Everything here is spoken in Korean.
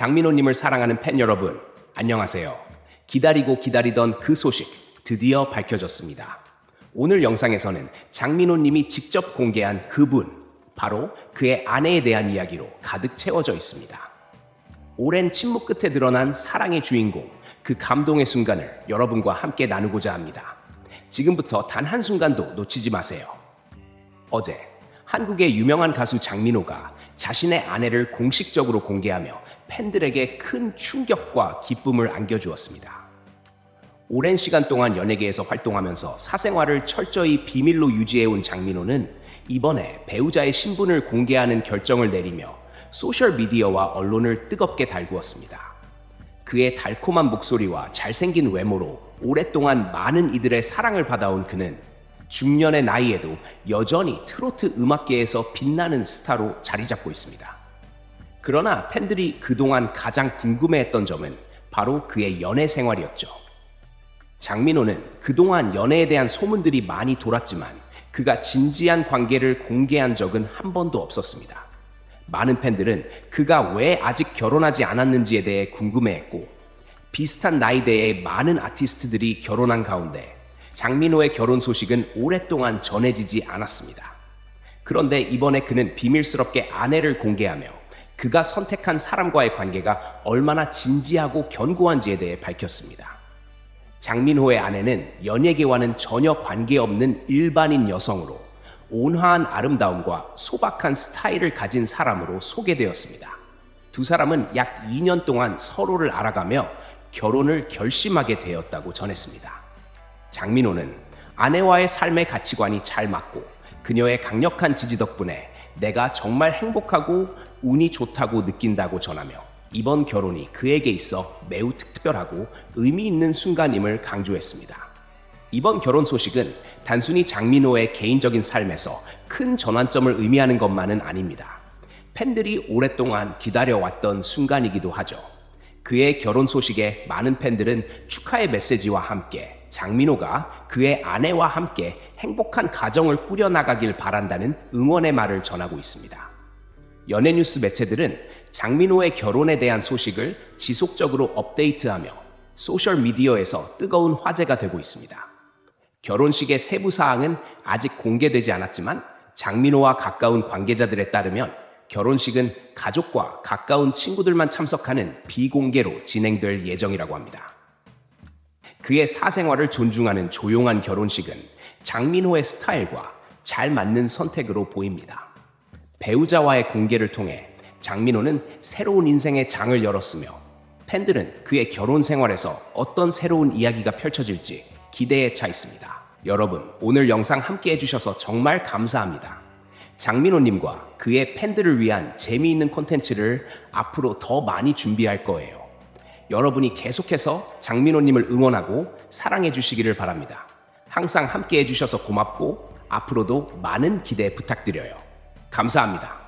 장민호님을 사랑하는 팬 여러분, 안녕하세요. 기다리고 기다리던 그 소식 드디어 밝혀졌습니다. 오늘 영상에서는 장민호님이 직접 공개한 그분, 바로 그의 아내에 대한 이야기로 가득 채워져 있습니다. 오랜 침묵 끝에 드러난 사랑의 주인공, 그 감동의 순간을 여러분과 함께 나누고자 합니다. 지금부터 단 한순간도 놓치지 마세요. 어제 한국의 유명한 가수 장민호가 자신의 아내를 공식적으로 공개하며 팬들에게 큰 충격과 기쁨을 안겨주었습니다. 오랜 시간 동안 연예계에서 활동하면서 사생활을 철저히 비밀로 유지해온 장민호는 이번에 배우자의 신분을 공개하는 결정을 내리며 소셜미디어와 언론을 뜨겁게 달구었습니다. 그의 달콤한 목소리와 잘생긴 외모로 오랫동안 많은 이들의 사랑을 받아온 그는 중년의 나이에도 여전히 트로트 음악계에서 빛나는 스타로 자리 잡고 있습니다. 그러나 팬들이 그동안 가장 궁금해했던 점은 바로 그의 연애 생활이었죠. 장민호는 그동안 연애에 대한 소문들이 많이 돌았지만 그가 진지한 관계를 공개한 적은 한 번도 없었습니다. 많은 팬들은 그가 왜 아직 결혼하지 않았는지에 대해 궁금해했고 비슷한 나이대의 많은 아티스트들이 결혼한 가운데 장민호의 결혼 소식은 오랫동안 전해지지 않았습니다. 그런데 이번에 그는 비밀스럽게 아내를 공개하며 그가 선택한 사람과의 관계가 얼마나 진지하고 견고한지에 대해 밝혔습니다. 장민호의 아내는 연예계와는 전혀 관계없는 일반인 여성으로 온화한 아름다움과 소박한 스타일을 가진 사람으로 소개되었습니다. 두 사람은 약 2년 동안 서로를 알아가며 결혼을 결심하게 되었다고 전했습니다. 장민호는 아내와의 삶의 가치관이 잘 맞고 그녀의 강력한 지지 덕분에 내가 정말 행복하고 운이 좋다고 느낀다고 전하며 이번 결혼이 그에게 있어 매우 특별하고 의미 있는 순간임을 강조했습니다. 이번 결혼 소식은 단순히 장민호의 개인적인 삶에서 큰 전환점을 의미하는 것만은 아닙니다. 팬들이 오랫동안 기다려왔던 순간이기도 하죠. 그의 결혼 소식에 많은 팬들은 축하의 메시지와 함께 장민호가 그의 아내와 함께 행복한 가정을 꾸려나가길 바란다는 응원의 말을 전하고 있습니다. 연예 뉴스 매체들은 장민호의 결혼에 대한 소식을 지속적으로 업데이트하며 소셜 미디어에서 뜨거운 화제가 되고 있습니다. 결혼식의 세부 사항은 아직 공개되지 않았지만 장민호와 가까운 관계자들에 따르면 결혼식은 가족과 가까운 친구들만 참석하는 비공개로 진행될 예정이라고 합니다. 그의 사생활을 존중하는 조용한 결혼식은 장민호의 스타일과 잘 맞는 선택으로 보입니다. 배우자와의 공개를 통해 장민호는 새로운 인생의 장을 열었으며 팬들은 그의 결혼 생활에서 어떤 새로운 이야기가 펼쳐질지 기대에 차 있습니다. 여러분, 오늘 영상 함께 해주셔서 정말 감사합니다. 장민호님과 그의 팬들을 위한 재미있는 콘텐츠를 앞으로 더 많이 준비할 거예요. 여러분이 계속해서 장민호님을 응원하고 사랑해 주시기를 바랍니다. 항상 함께 해주셔서 고맙고 앞으로도 많은 기대 부탁드려요. 감사합니다.